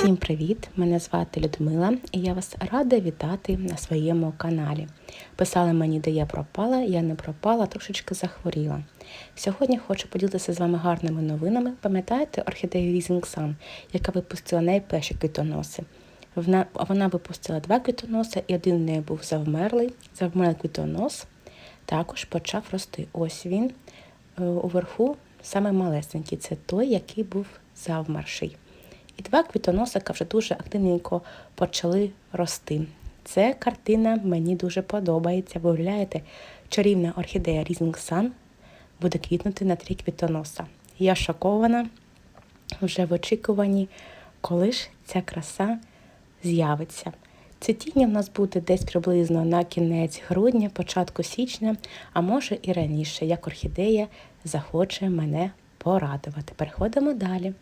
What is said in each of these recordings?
Всім привіт! Мене звати Людмила і я вас рада вітати на своєму каналі. Писали мені, де я пропала, я не пропала, трошечки захворіла. Сьогодні хочу поділитися з вами гарними новинами. Пам'ятаєте орхідею Sun, яка випустила найперші квітоноси? Вона, вона випустила два квітоноси, і один в неї був завмерлий. Завмерлий квітонос також почав рости. Ось він е, уверху, саме малесенький. Це той, який був завмерший. І два квітоносика вже дуже активненько почали рости. Ця картина мені дуже подобається. Ви уявляєте, чарівна орхідея Rising Sun буде квітнути на три квітоноса. Я шокована вже в очікуванні, коли ж ця краса з'явиться. Цвітіння в нас буде десь приблизно на кінець грудня, початку січня, а може і раніше, як орхідея захоче мене порадувати. Переходимо далі.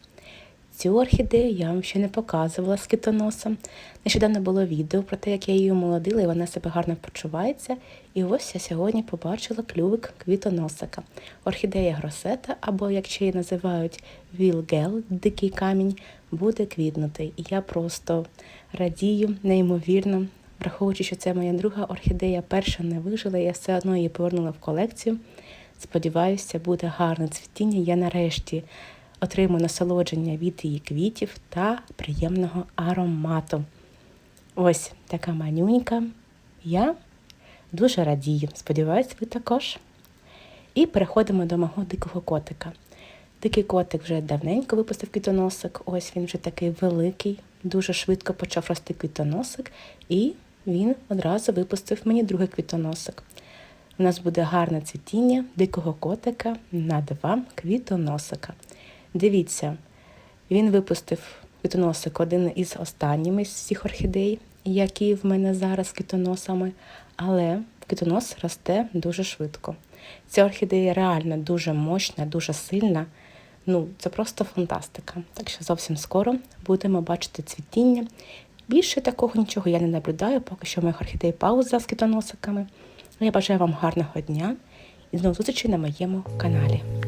Цю орхідею я вам ще не показувала з китоносом. Нещодавно було відео про те, як я її омолодила, і вона себе гарно почувається. І ось я сьогодні побачила клювик квітоносика. Орхідея гросета, або, як ще її називають, вілгел, дикий камінь, буде квітнути. І я просто радію, неймовірно, враховуючи, що це моя друга орхідея, перша не вижила, я все одно її повернула в колекцію. Сподіваюся, буде гарне цвітіння. Я нарешті отримую насолодження від її квітів та приємного аромату. Ось така манюнька. Я дуже радію. Сподіваюсь, ви також. І переходимо до мого дикого котика. Дикий котик вже давненько випустив квітоносик. Ось він вже такий великий, дуже швидко почав рости квітоносик, і він одразу випустив мені другий квітоносик. У нас буде гарне цвітіння дикого котика на два квітоносика. Дивіться, він випустив квітоносик один із останніми з всіх орхідей, які в мене зараз квітоносами, але квітонос росте дуже швидко. Ця орхідея реально дуже мощна, дуже сильна. Ну, це просто фантастика. Так що зовсім скоро будемо бачити цвітіння. Більше такого нічого я не наблюдаю, поки що в моїх орхідей пауза з квітоносиками. Я бажаю вам гарного дня і знову зустрічі на моєму каналі.